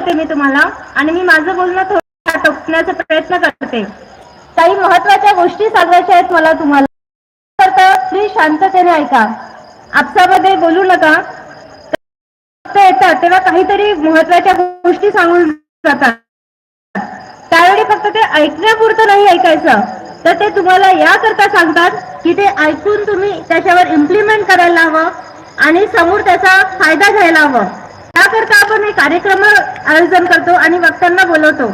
करते मी तुम्हाला. आणि मी माझं बोलणं थोडं टोकण्याचा प्रयत्न करते. काही महत्त्वाच्या गोष्टी सांगायच्या आहेत मला तुम्हाला. तर प्लीज शांततेने ऐका. आपसामध्ये बोलू नका. येतात तेव्हा काहीतरी महत्त्वाच्या गोष्टी सांगून जातात. त्यावेळी फक्त ते ऐकण्यापुरतं नाही ऐकायचं. तर ते तुम्हाला याकरता सांगतात की ते ऐकून तुम्ही त्याच्यावर इम्प्लिमेंट करायला हवं आणि समोर त्याचा फायदा घ्यायला हवं. त्याकरता आपण हे कार्यक्रम आयोजन करतो आणि वक्त्यांना बोलवतो.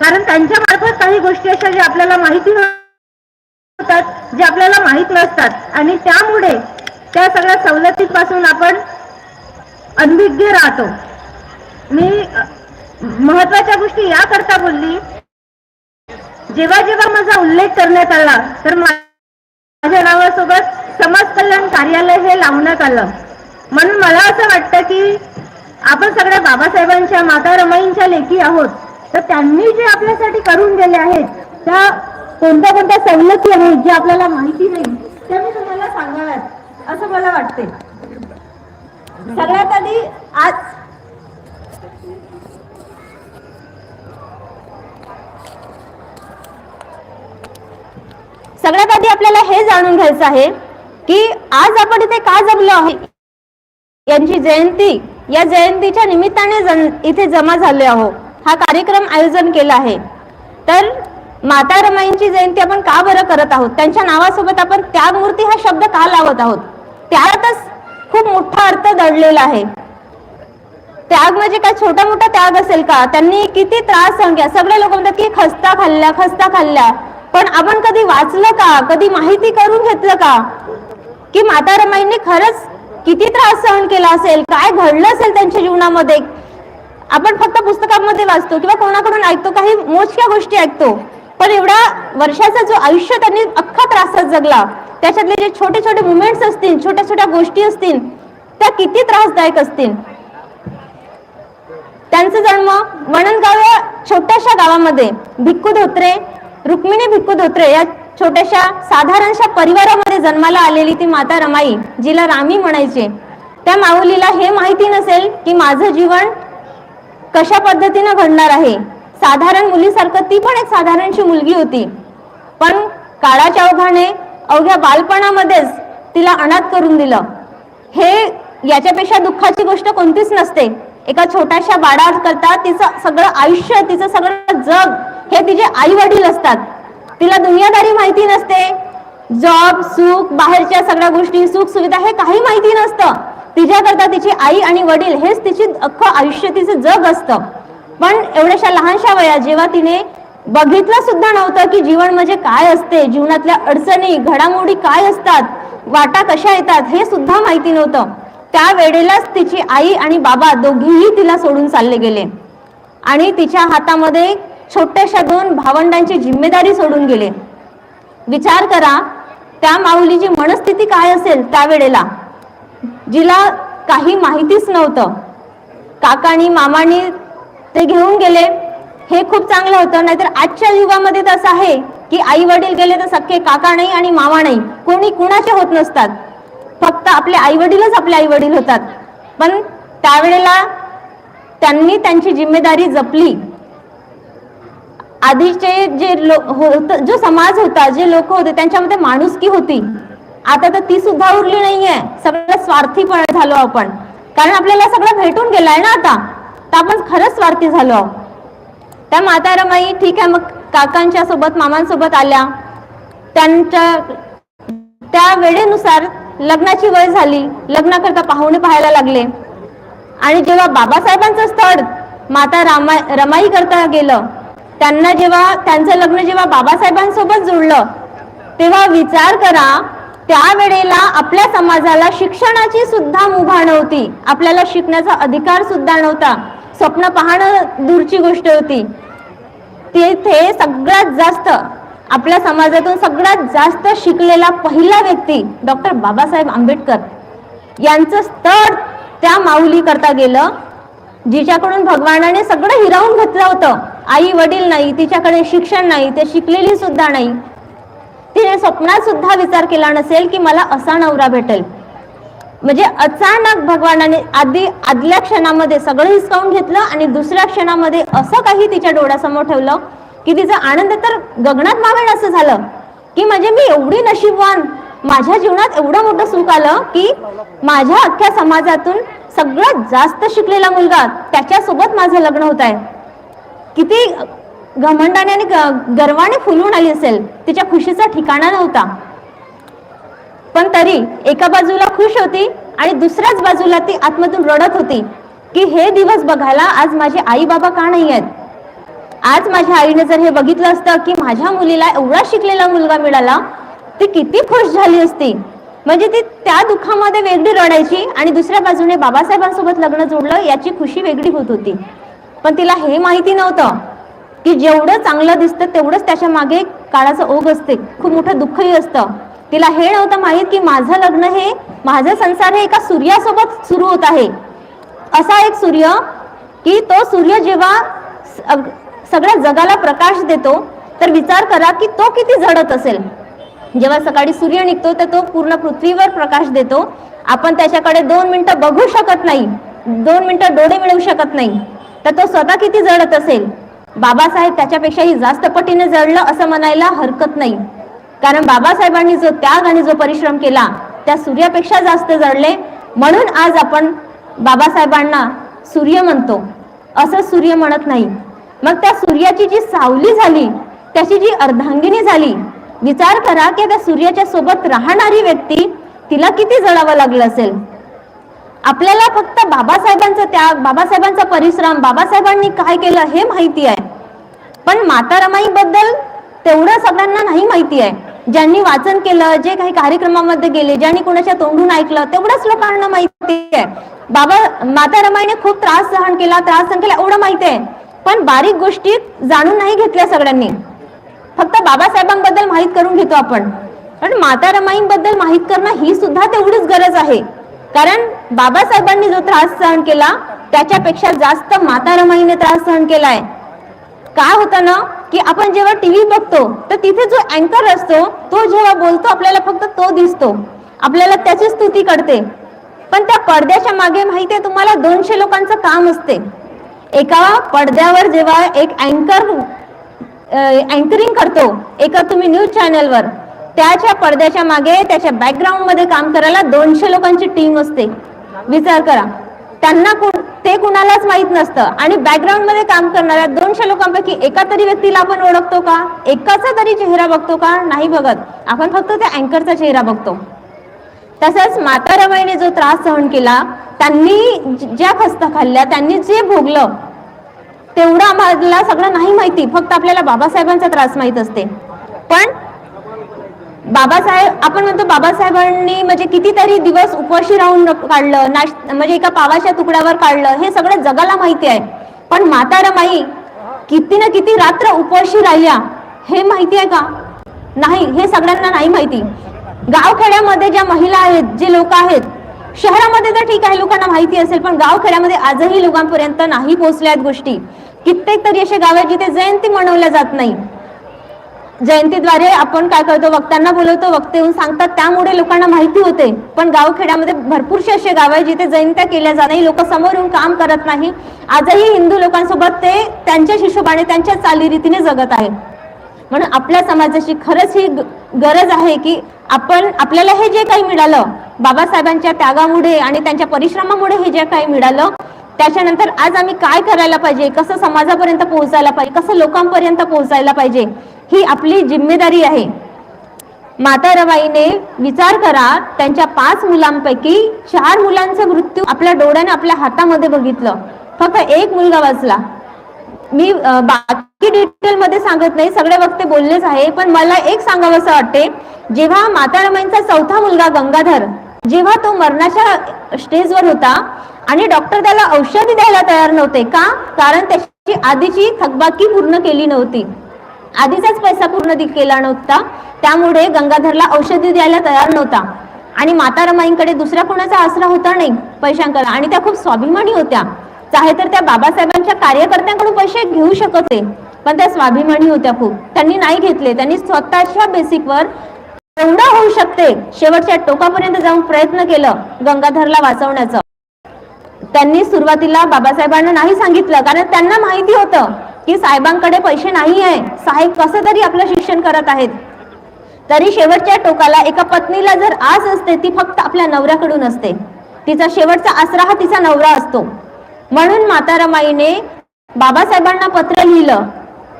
कारण त्यांच्या मार्फत काही गोष्टी अशा ज्या आपल्याला माहिती होतात जे आपल्याला माहीत नसतात. आणि त्यामुळे त्या सगळ्या सवलतीपासून आपण अनभिज्ञ राहतो. मी महत्त्वाच्या गोष्टी याकरता बोलली. जेव्हा जेव्हा माझा उल्लेख करण्यात आला तर माझ्या नावासोबत समाज कल्याण कार्यालय हे लावण्यात आलं. म्हणून मला असं वाटतं की आपण सगळ्या बाबासाहेबांच्या माता रमाईंच्या लेखी आहोत. तर त्यांनी जे आपल्यासाठी करून गेले आहेत त्या कोणत्या कोणत्या सवलती आहेत जे आपल्याला माहिती नाही त्या मी तुम्हाला सांगाव्यात असं मला वाटते. सगळ्यात आधी आज सगळ्यात आधी आपल्याला हे जाणून घ्यायचं आहे की आज आपण इथे का जमलो आहे? यांची जयंती या जयंतीच्या निमित्ताने जन इथे जमा झाले आहोत. हा कार्यक्रम आयोजन केला आहे. तर माता रमाईंची जयंती आपण का बरं करत आहोत? त्यांच्या नावासोबत आपण त्यागमूर्ती हा शब्द का लावत आहोत? त्यातच खूप मोठा अर्थ दडलेला आहे. त्याग म्हणजे काय? छोटा मोठा त्याग असेल का? त्यांनी किती त्रास सहन सगळे लोक म्हणतात की खस्ता खाल्ल्या खस्ता खाल्ल्या. पण आपण कधी वाचलं का? कधी माहिती करून घेतलं का? की माता रमाईंनी खरंच किती त्रास सहन केला असेल? काय घडलं असेल त्यांच्या जीवनामध्ये? आपण फक्त पुस्तकामध्ये वाचतो किंवा कोणाकडून ऐकतो काही मोजक्या गोष्टी ऐकतो. पण एवढा वर्षाचा जो आयुष्य त्यांनी अख्खा त्रासात जगला त्याच्यातले जे छोटे छोटे मुमेंट्स असतील छोट्या छोट्या गोष्टी असतील त्या किती त्रासदायक असतील? त्यांचा जन्म वणनगाव या छोट्याशा गावामध्ये भिक्खू धोत्रे रुक्मिणी भिक्खू धोत्रे या छोट्याशा साधारणशा परिवारामध्ये जन्माला आलेली ती माता रमाई जिला रामी म्हणायचे. त्या माऊलीला हे माहिती नसेल की माझं जीवन कशा पद्धतीनं घडणार आहे. साधारण मुलीसारखं ती पण एक साधारणशी मुलगी होती. पण काळाच्या ओघाने अवघ्या बालपणामध्येच तिला अनाथ करून दिलं. हे याच्यापेक्षा दुःखाची गोष्ट कोणतीच नसते. एका छोट्याशा बाळा करता तिचं सगळं आयुष्य तिचं सगळं जग हे तिचे आई वडील असतात. तिला दुनियादारी माहिती नसते. जॉब सुख बाहेरच्या सगळ्या गोष्टी सुख सुविधा हे काही माहिती नसतं. तिच्याकरता तिची आई आणि वडील हेच तिची अख्खं आयुष्य तिचं जग असतं. पण एवढ्याशा लहानशा वयात जेव्हा तिने बघितलं सुद्धा नव्हतं की जीवन म्हणजे काय असते जीवनातल्या अडचणी घडामोडी काय असतात वाटा कशा येतात हे सुद्धा माहिती नव्हतं. त्या वेळेलाच तिची आई आणि बाबा दोघेही तिला सोडून चालले गेले. आणि तिच्या हातामध्ये छोट्याशा दोन भावंडांची जिम्मेदारी सोडून गेले. विचार करा त्या माऊलीची मनस्थिती काय असेल त्यावेळेला? जिला काही माहितीच नव्हतं. काकानी मामानी ते घेऊन गेले. हे खूप चांगलं होतं. नाहीतर आजच्या युगामध्ये तर असं आहे की आई वडील गेले तर सख्खे काका नाही आणि मामा नाही. कोणी कुणाचे होत नसतात. फक्त आपले आई वडीलच आपले आई वडील होतात. पण त्यावेळेला त्यांनी त्यांची जिम्मेदारी जपली. आधीचे जे लो होत जो समाज होता जे लोक होते त्यांच्यामध्ये माणुसकी होती. आता तर ती सुद्धा उरली नाहीये. सगळं स्वार्थीपण झालो आपण. कारण आपल्याला सगळं भेटून गेलाय ना आता. तर आपण खरंच स्वार्थी झालो त्या माता रमाई ठीक आहे मग काकांच्या सोबत मामांसोबत आल्या. त्यांच्या त्या वेळेनुसार लग्नाची वय झाली. लग्नाकरता पाहुणे पाहायला लागले. आणि जेव्हा बाबासाहेबांचं स्थळ माता रामा रमाई करता गेलं त्यांना जेव्हा त्यांचं लग्न जेव्हा बाबासाहेबांसोबत जुळलं तेव्हा विचार करा त्यावेळेला आपल्या समाजाला शिक्षणाची सुद्धा मुभा नव्हती. आपल्याला शिकण्याचा अधिकार सुद्धा नव्हता. स्वप्न पाहणं दूरची गोष्ट होती. तेथे सगळ्यात जास्त आपल्या समाजातून सगळ्यात जास्त शिकलेला पहिला व्यक्ती डॉक्टर बाबासाहेब आंबेडकर. यांचं स्तर त्या माऊली करता गेलं जिच्याकडून भगवानाने सगळं हिरावून घेतलं होतं. आई वडील नाही तिच्याकडे शिक्षण नाही ते शिकलेली सुद्धा नाही. तिने स्वप्नात सुद्धा विचार केला नसेल की मला असा नवरा भेटेल. म्हणजे अचानक भगवानाने आधी आदल्या क्षणामध्ये सगळं हिसकावून घेतलं आणि दुसऱ्या क्षणामध्ये असं काही तिच्या डोळ्यासमोर ठेवलं की तिचा आनंद तर गगनात मावेल असं झालं. की म्हणजे मी एवढी नशीबवान माझ्या जीवनात एवढं मोठं सुख आलं की माझ्या अख्ख्या समाजातून सगळ्यात जास्त शिकलेला मुलगा त्याच्यासोबत माझं लग्न होत आहे. किती घमंडाने आणि गर्वाने फुलून आली असेल तिच्या खुशीचा ठिकाणा नव्हता. पण तरी एका बाजूला खुश होती आणि दुसऱ्याच बाजूला ती आतमधून रडत होती की हे दिवस बघायला आज माझे आई बाबा का नाही आहेत? आज माझ्या आईने जर हे बघितलं असतं की माझ्या मुलीला एवढा शिकलेला मुलगा मिळाला ती किती खुश झाली असती. म्हणजे ती त्या दुःखामध्ये वेगळी रडायची आणि दुसऱ्या बाजूने बाबासाहेबांसोबत लग्न जोडलं याची खुशी वेगळी होत होती. पण तिला हे माहिती नव्हतं की जेवढं चांगलं दिसतं तेवढंच त्याच्यामागे काळाचं ओघ असते. खूप मोठं दुःखही असतं. तिला हे नव्हतं माहीत की माझं लग्न हे माझं संसार हे एका सूर्यासोबत सुरू होत आहे. असा एक सूर्य की तो सूर्य जेव्हा अग- सगळ्या जगाला प्रकाश देतो तर विचार करा की तो किती झडत असेल. जेव्हा सकाळी सूर्य निघतो तर तो पूर्ण पृथ्वीवर प्रकाश देतो. आपण त्याच्याकडे दोन मिनिटं बघू शकत नाही. दोन मिनिटं डोळे मिळवू शकत नाही. तर तो स्वतः किती जळत असेल? बाबासाहेब त्याच्यापेक्षाही जास्त पटीने जळलं असं म्हणायला हरकत नाही. कारण बाबासाहेबांनी जो त्याग आणि जो परिश्रम केला त्या सूर्यापेक्षा जास्त जळले म्हणून आज आपण बाबासाहेबांना सूर्य म्हणतो. असं सूर्य म्हणत नाही. मग त्या सूर्याची जी सावली झाली त्याची जी अर्धांगिनी झाली विचार करा की त्या सूर्याच्या सोबत राहणारी व्यक्ती तिला किती जळावं लागलं असेल? आपल्याला फक्त बाबासाहेबांचा त्याग बाबासाहेबांचा परिश्रम बाबासाहेबांनी काय केलं हे माहिती आहे. पण माता रमाई बद्दल तेवढं सगळ्यांना नाही माहिती आहे. ज्यांनी वाचन केलं जे काही कार्यक्रमामध्ये गेले ज्यांनी कोणाच्या तोंडून ऐकलं तेवढंच लोकांना माहिती आहे. बाबा माता रमाईने खूप त्रास सहन केला त्रास सहन केला एवढं माहिती आहे. पण बारीक गोष्टी जाणून नाही घेतल्या सगळ्यांनी. फक्त बाबासाहेबांबद्दल माहीत करून घेतो आपण. पण माता रमाईंबद्दल माहीत करणं ही सुद्धा तेवढीच गरज आहे. कारण बाबासाहेबांनी जो त्रास सहन केला त्याच्यापेक्षा जास्त माता रमाईने त्रास सहन केलाय. काय होतं ना की आपण जेव्हा टीव्ही बघतो तर तिथे जो अँकर असतो तो जेव्हा बोलतो आपल्याला फक्त तो दिसतो. आपल्याला त्याची स्तुती कळते पण त्या पडद्याच्या मागे माहिती आहे तुम्हाला दोनशे लोकांचं काम असते. एका पडद्यावर जेव्हा एक अँकर अँकरिंग करतो एका तुम्ही न्यूज चॅनलवर त्याच्या पडद्याच्या मागे त्याच्या बॅकग्राऊंडमध्ये काम करायला दोनशे लोकांची टीम असते. विचार करा. त्यांना कोण ते कुणालाच माहीत नसतं. आणि बॅकग्राऊंडमध्ये काम करणाऱ्या दोनशे लोकांपैकी एका तरी व्यक्तीला आपण ओळखतो का? एकाचा तरी चेहरा बघतो का? नाही बघत. आपण फक्त त्या अँकरचा चेहरा बघतो. तसंच माता रमाईने जो त्रास सहन केला त्यांनी ज्या खस्ता खाल्ल्या त्यांनी जे भोगलं तेवढं आम्हाला सगळं नाही माहिती. फक्त आपल्याला बाबासाहेबांचा त्रास माहीत असते. पण बाबासाहेब आपण म्हणतो बाबासाहेबांनी म्हणजे कितीतरी दिवस उपाशी राहून काढलं नाश म्हणजे एका पावाच्या तुकड्यावर काढलं हे सगळं जगाला माहिती आहे. पण माता रमाई किती ना किती रात्र उपाशी राहिल्या हे माहिती आहे का? नाही हे सगळ्यांना नाही माहिती. गावखेड्यामध्ये ज्या महिला आहेत जे लोक आहेत शहरामध्ये तर ठीक आहे लोकांना माहिती असेल पण गावखेड्यामध्ये आजही लोकांपर्यंत नाही पोहोचल्या आहेत गोष्टी. कित्येक तरी असे गाव आहेत जिथे जयंती मनवल्या जात नाही. जयंतीद्वारे आपण काय करतो वक्त्यांना बोलवतो वक्ते येऊन सांगतात त्यामुळे लोकांना माहिती होते. पण गावखेड्यामध्ये भरपूरसे असे गाव आहे जिथे जयंत्या केल्या जात नाही लोक समोर येऊन काम करत नाही. आजही हिंदू लोकांसोबत ते त्यांच्या हिशोबाने त्यांच्या चालीरीतीने जगत आहे म्हणून आपल्या समाजाची खरंच ही ग- गरज आहे की आपण आपल्याला हे जे काही मिळालं बाबासाहेबांच्या त्यागामुळे आणि त्यांच्या परिश्रमामुळे हे जे काही मिळालं त्याच्यानंतर आज आम्ही काय करायला पाहिजे? कसं समाजापर्यंत पोहोचायला पाहिजे? कसं लोकांपर्यंत पोहोचायला पाहिजे? ही आपली जिम्मेदारी आहे. माता रवाईने विचार करा त्यांच्या पाच मुलांपैकी चार मुलांचा मृत्यू आपल्या डोळ्याने आपल्या हातामध्ये बघितलं. फक्त एक मुलगा वाचला. मी बाकी डिटेल मध्ये सांगत नाही सगळे वक्ते बोललेच आहे पण मला एक सांगावं असं वाटते. जेव्हा माता रमाईंचा चौथा मुलगा गंगाधर जेव्हा तो मरणाच्या स्टेजवर होता आणि डॉक्टर त्याला औषधी द्यायला तयार नव्हते का? कारण त्याची आधीची थकबाकी पूर्ण केली नव्हती. आधीचाच पैसा पूर्ण केला नव्हता. त्यामुळे गंगाधरला औषधी द्यायला तयार नव्हता. आणि माता रमाईंकडे दुसऱ्या कोणाचा आसरा होता नाही पैशांकडे. आणि त्या खूप स्वाभिमानी होत्या. चाहे तर त्या बाबासाहेबांच्या कार्यकर्त्यांकडून पैसे घेऊ शकत होते पण त्या स्वाभिमानी होत्या खूप. त्यांनी नाही घेतले. त्यांनी स्वतःच्या बेसिकवर एवढं होऊ शकते. शेवटच्या टोकापर्यंत जाऊन प्रयत्न केलं गंगाधरला वाचवण्याचं. त्यांनी सुरुवातीला बाबासाहेबांना नाही सांगितलं कारण त्यांना माहिती होतं की साहेबांकडे पैसे नाही आहे साहेब कसं तरी आपलं शिक्षण करत आहेत. तरी शेवटच्या टोकाला एका पत्नीला जर आस असते ती फक्त आपल्या नवऱ्याकडून असते. तिचा शेवटचा आसरा हा तिचा नवरा असतो. म्हणून माता रमाईने बाबासाहेबांना पत्र लिहिलं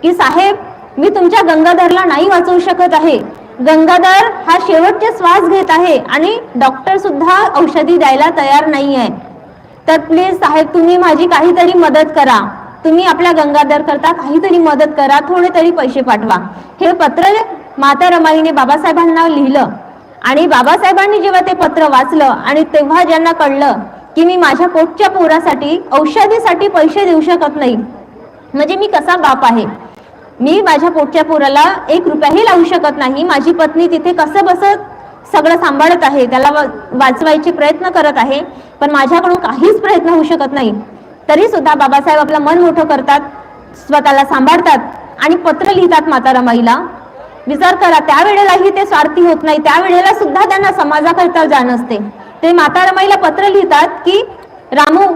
की साहेब मी तुमच्या गंगाधरला नाही वाचवू शकत आहे. गंगाधर हा शेवटचे श्वास घेत आहे आणि डॉक्टर सुद्धा औषधी द्यायला तयार नाही आहे तर प्लीज साहेब तुम्ही माझी काहीतरी मदत करा. तुम्ही आपल्या गंगाधर करता काहीतरी मदत करा थोडे तरी पैसे पाठवा. हे पत्र माता रमाईने बाबासाहेबांना लिहिलं. आणि बाबासाहेबांनी जेव्हा ते पत्र वाचलं आणि तेव्हा ज्यांना कळलं की मी माझ्या पोटच्या पोरासाठी औषधीसाठी पैसे देऊ शकत नाही म्हणजे मी कसा बाप आहे? मी माझ्या पोटच्या पोराला एक रुपयाही लावू शकत नाही. माझी पत्नी तिथे कसं बसत? सगळं सांभाळत आहे त्याला वा- वाचवायचे प्रयत्न करत आहे पण माझ्याकडून काहीच प्रयत्न होऊ शकत नाही. तरी सुद्धा बाबासाहेब आपलं मन मोठं करतात स्वतःला सांभाळतात आणि पत्र लिहितात माता रमाईला विचार करा त्यावेळेलाही ते स्वार्थी होत नाही त्यावेळेला सुद्धा त्यांना समाजाकरता जाण असते. ते माता रमाईला पत्र लिहितात की रामू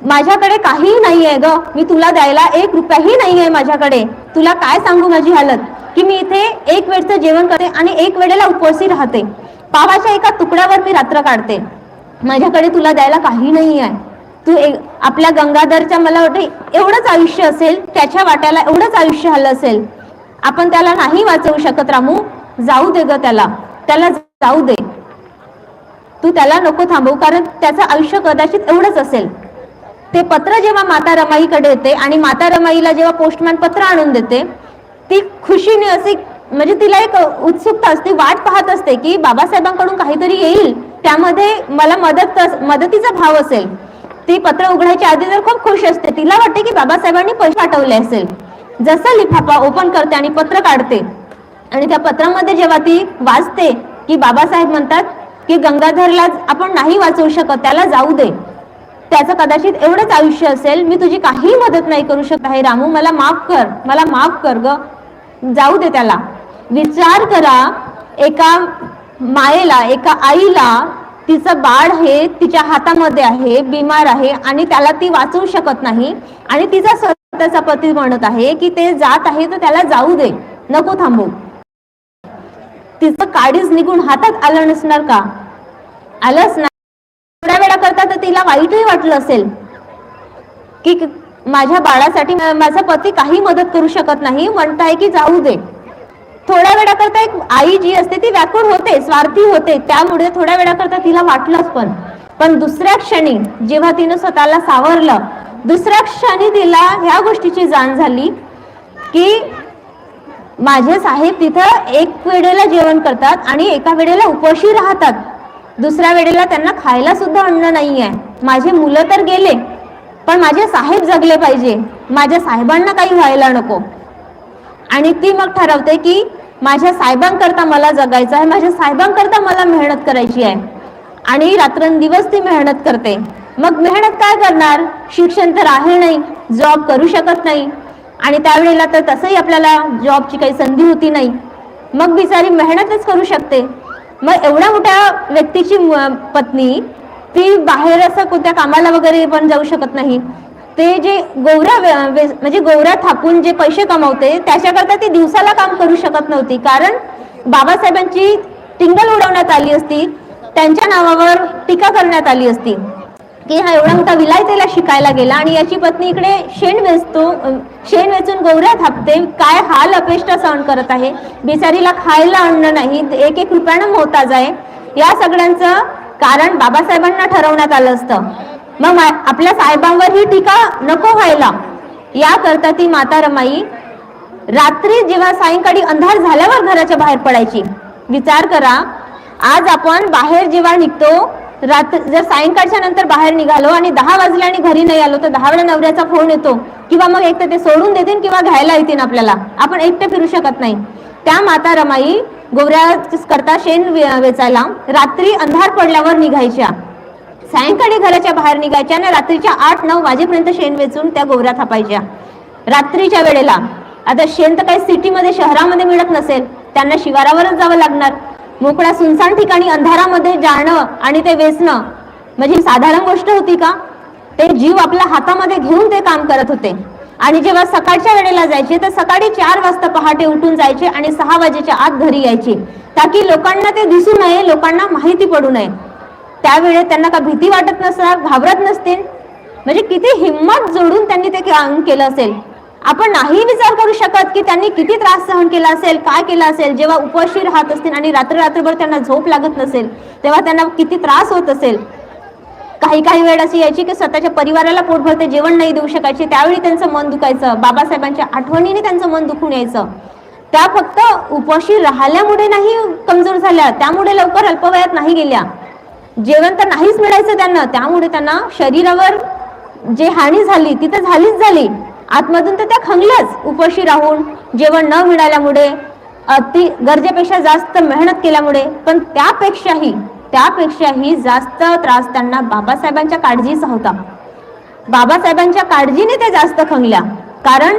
माझ्याकडे काहीही नाही आहे ग मी तुला द्यायला एक रुपयाही नाही आहे माझ्याकडे. तुला काय सांगू माझी हालत? की मी इथे एक वेळचं जेवण करते आणि एक वेळेला उपवासी राहते. पावाच्या एका तुकड्यावर मी रात्र काढते. माझ्याकडे तुला द्यायला काही नाही आहे तू एक आपल्या गंगाधरच्या मला वाटते एवढंच आयुष्य असेल त्याच्या वाट्याला एवढंच आयुष्य आलं असेल. आपण त्याला नाही वाचवू शकत रामू. जाऊ दे ग त्याला. त्याला जाऊ दे. तू त्याला नको थांबवू कारण त्याचं आयुष्य कदाचित एवढंच असेल. ते पत्र जेव्हा माता रमाईकडे येते आणि माता रमाईला जेव्हा पोस्टमॅन पत्र आणून देते ती खुशीने अशी म्हणजे तिला एक उत्सुकता असते वाट पाहत असते की बाबासाहेबांकडून काहीतरी येईल त्यामध्ये मला मदत मदतीचा भाव असेल. ती पत्र उघडायच्या आधी तर खूप खुश असते तिला वाटते की बाबासाहेबांनी पैसे पाठवले असेल. जसं लिफाफा ओपन करते आणि पत्र काढते. आणि त्या पत्रामध्ये जेव्हा ती वाचते की बाबासाहेब म्हणतात की गंगाधरला आपण नाही वाचवू शकत त्याला जाऊ दे. त्याचं कदाचित एवढंच आयुष्य असेल मी तुझी काही मदत नाही करू शकत आहे रामू मला माफ कर मला माफ कर ग. जाऊ दे त्याला. विचार करा एका मायेला एका आईला तिचं बाळ हे तिच्या हातामध्ये आहे बिमार आहे आणि त्याला ती वाचवू शकत नाही आणि तिचा स्वतःचा पती म्हणत आहे की ते जात आहे तर त्याला जाऊ दे. नको थांबू. तिचं काडीच निघून हातात आलं नसणार का? आलंच नाही थोड्या वेळा करता तर तिला वाईटही वाटलं असेल. की माझ्या बाळासाठी माझा पती काही मदत करू शकत नाही. म्हणताय की जाऊ दे. थोड्या वेळाकरता एक आई जी असते ती व्याकुळ होते स्वार्थी होते. त्यामुळे थोड्या वेळाकरता तिला वाटलंच पण. पण दुसऱ्या क्षणी जेव्हा तिनं स्वतःला सावरलं दुसऱ्या क्षणी तिला ह्या गोष्टीची जाण झाली की माझे साहेब तिथं एक वेळेला जेवण करतात आणि एका वेळेला उपाशी राहतात. दुसऱ्या वेळेला त्यांना खायला सुद्धा अन्न नाही आहे माझे मुलं तर गेले. पण माझे साहेब जगले पाहिजे. माझ्या साहेबांना काही व्हायला नको. आणि ती मग ठरवते की माझ्या साहेबांकरता मला जगायचं आहे माझ्या साहेबांकरता मला मेहनत करायची आहे. आणि रात्रंदिवस ती मेहनत करते. मग मेहनत काय करणार? शिक्षण तर आहे नाही जॉब करू शकत नाही. आणि त्यावेळेला तर तसंही आपल्याला जॉबची काही संधी होती नाही. मग बिचारी मेहनतच करू शकते. मग एवढ्या मोठ्या व्यक्तीची म- पत्नी ती बाहेर असं कोणत्या कामाला वगैरे पण जाऊ शकत नाही. ते जे गोवऱ्या वे- वे- म्हणजे गोवऱ्या थापून जे पैसे कमावते त्याच्याकरता ती दिवसाला काम करू शकत नव्हती. कारण बाबासाहेबांची टिंगल उडवण्यात आली असती त्यांच्या नावावर टीका करण्यात आली असती. की हा एवढा मोठा विलायतेला शिकायला गेला आणि याची पत्नी इकडे शेण वेचतो शेण वेचून गौऱ्या थापते काय हाल अपेष्ट सहन करत आहे? बिचारीला खायला अन्न नाही एक एक रुपयानं मोहताज आहे या सगळ्यांचं कारण बाबासाहेबांना ठरवण्यात आलं असतं. मग आपल्या साहेबांवर ही टीका नको व्हायला. याकरता ती माता रमाई रात्री जेव्हा सायंकाळी अंधार झाल्यावर घराच्या बाहेर पडायची. विचार करा आज आपण बाहेर जेव्हा निघतो रात्र जर सायंकाळच्या नंतर बाहेर निघालो आणि दहा वाजले आणि घरी नाही आलो तर दहा वेळा नवऱ्याचा फोन येतो. किंवा मग एक तर ते सोडून देतील किंवा घ्यायला येतील आपल्याला. आपण एकटे फिरू शकत नाही. त्या माता रमाई गोवऱ्या करता शेण वेचायला रात्री अंधार पडल्यावर निघायच्या. सायंकाळी घराच्या बाहेर निघायच्या आणि रात्रीच्या आठ नऊ वाजेपर्यंत शेण वेचून त्या गोवऱ्या थापायच्या. रात्रीच्या वेळेला आता शेण तर काही सिटीमध्ये शहरामध्ये मिळत नसेल त्यांना शिवारावरच जावं लागणार. मोकळ्या सुनसान ठिकाणी अंधारामध्ये जाणं आणि ते वेचणं म्हणजे साधारण गोष्ट होती का? ते जीव आपल्या हातामध्ये घेऊन ते काम करत होते. आणि जेव्हा सकाळच्या वेळेला जायचे तर सकाळी चार वाजता पहाटे उठून जायचे आणि सहा वाजेच्या आत घरी यायचे. ताकी लोकांना ते दिसू नये लोकांना माहिती पडू नये. त्यावेळे त्यांना का भीती वाटत नसणार घाबरत नसतील? म्हणजे किती हिंमत जोडून त्यांनी ते काम केलं असेल. आपण नाही विचार करू शकत की त्यांनी किती त्रास सहन केला असेल काय केला असेल. जेव्हा उपाशी राहत असतील आणि रात्र रात्रभर त्यांना झोप लागत नसेल तेव्हा त्यांना किती त्रास होत असेल. काही काही वेळ अशी यायची की स्वतःच्या परिवाराला पोटभर ते जेवण नाही देऊ शकायचे. त्यावेळी त्यांचं मन दुखायचं. बाबासाहेबांच्या आठवणीने त्यांचं मन दुखून यायचं. त्या फक्त उपवाशी राहिल्यामुळे नाही कमजोर झाल्या. त्यामुळे लवकर अल्पवयात नाही गेल्या. जेवण तर नाहीच मिळायचं त्यांना. त्यामुळे त्यांना शरीरावर जे हानी झाली ती तर झालीच झाली. आतमधून तर त्या खंगल्याच उपवाशी राहून जेवण न मिळाल्यामुळे अति गरजेपेक्षा जास्त मेहनत केल्यामुळे. पण त्यापेक्षाही त्यापेक्षाही जास्त त्रास त्यांना बाबासाहेबांच्या काळजीचा होता. बाबासाहेबांच्या काळजीने ते जास्त खंगल्या. कारण